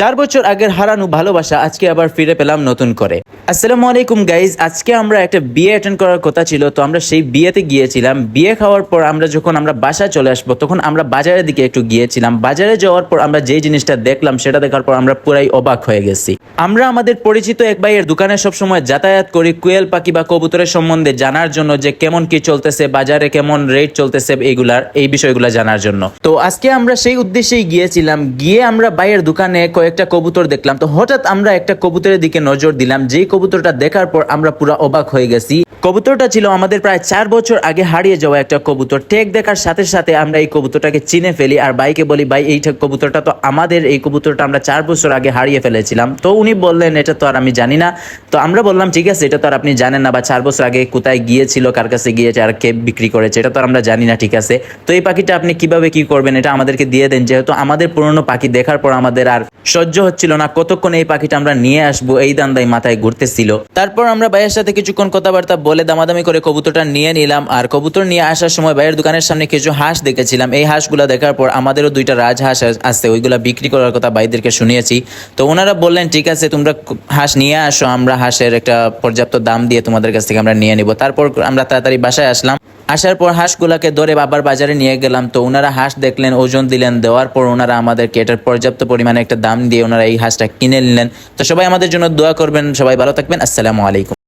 চার বছর আগের হারানো ভালোবাসা আজকে আবার ফিরে পেলাম নতুন করে। আসসালামু আলাইকুম গাইজ আজকে আমরা একটা বিয়ে অ্যাটেন্ড করার কথা ছিল, তো আমরা সেই বিয়েতে গিয়েছিলাম। বিয়ে খাওয়ার পর আমরা যখন আমরা বাসায় চলে আসব, তখন আমরা বাজারের দিকে একটু গিয়েছিলাম। বাজারে যাওয়ার পর আমরা যেই জিনিসটা দেখলাম, সেটা দেখার পর আমরা পুরাই অবাক হয়ে গেছি। আমরা আমাদের পরিচিত এক ভাইয়ের দোকানে সবসময় যাতায়াত করি, কুয়েল পাখি বা কবুতরের সম্বন্ধে জানার জন্য যে কেমন কি চলতেছে, বাজারে কেমন রেট চলতেছে এইগুলার এই বিষয়গুলো জানার জন্য। তো আজকে আমরা সেই উদ্দেশ্যেই গিয়েছিলাম। গিয়ে আমরা ভাইয়ের দোকানে কয়েকটা কবুতর দেখলাম। তো হঠাৎ আমরা একটা কবুতরের দিকে নজর দিলাম। যেই কবুতরটা দেখার পর আমরা পুরো অবাক হয়ে গেছি। কবুতরটা ছিল আমাদের প্রায় চার বছর আগে হারিয়ে যাওয়া একটা কবুতর। টেক দেখার সাথে সাথে আমরা এই কবুতরটাকে চিনে ফেলি আর ভাইকে বলি, ভাই এই কবুতরটা তো আমাদের এই কবুতরটা আমরা চার বছর আগে হারিয়ে ফেলেছিলাম। তো উনি বললেন, এটা তো আর আমি জানি না। তো আমরা বললাম, ঠিক আছে, এটা তো আর আপনি জানেন না বা চার বছর আগে কোথায় গিয়েছিল, কার কাছে গিয়েছে, আর কে বিক্রি করেছে, এটা তো আর আমরা জানি না, ঠিক আছে? তো এই পাখিটা আপনি কীভাবে কি করবেন, এটা আমাদেরকে দিয়ে দেন। যেহেতু আমাদের পুরনো পাখি দেখার পর আমাদের আর সহ্য হচ্ছিল না, কতক্ষণ এই পাখিটা আমরা নিয়ে আসব, এই দান্দাই মাথায় ঘুরতেছিল। তারপর আমরা ভাইয়ের সাথে কিছুক্ষণ কথাবার্তা বলে দামাদামি করে কবুতরটা নিয়ে নিলাম, আর কবুতর নিয়ে আসার সময় ভাইয়ের দোকানের সামনে কিছু হাঁস দেখেছিলাম। এই হাঁসগুলা দেখার পর আমাদেরও দুইটা রাজহাঁস আছে ওইগুলা বিক্রি করার কথা ভাইদেরকে শুনিয়েছি। তো ওনারা বললেন, ঠিক আছে, তোমরা হাঁস নিয়ে আসো, আমরা হাঁসের একটা পর্যাপ্ত দাম দিয়ে তোমাদের কাছ থেকে আমরা নিয়ে নিব। তারপর আমরা তাড়াতাড়ি বাসায় আসলাম। আসার পর হাঁসগুলাকে ধরে বাবার বাজারে নিয়ে গেলাম। তো ওনারা হাঁস দেখলেন, ওজন দিলেন, দেওয়ার পর ওনারা আমাদেরকে এটার পর্যাপ্ত পরিমাণে একটা দাম দিয়ে ওনারা এই হাঁসটা কিনে নিলেন। তো সবাই আমাদের জন্য দোয়া করবেন, সবাই ভালো থাকবেন, আসসালামু আলাইকুম।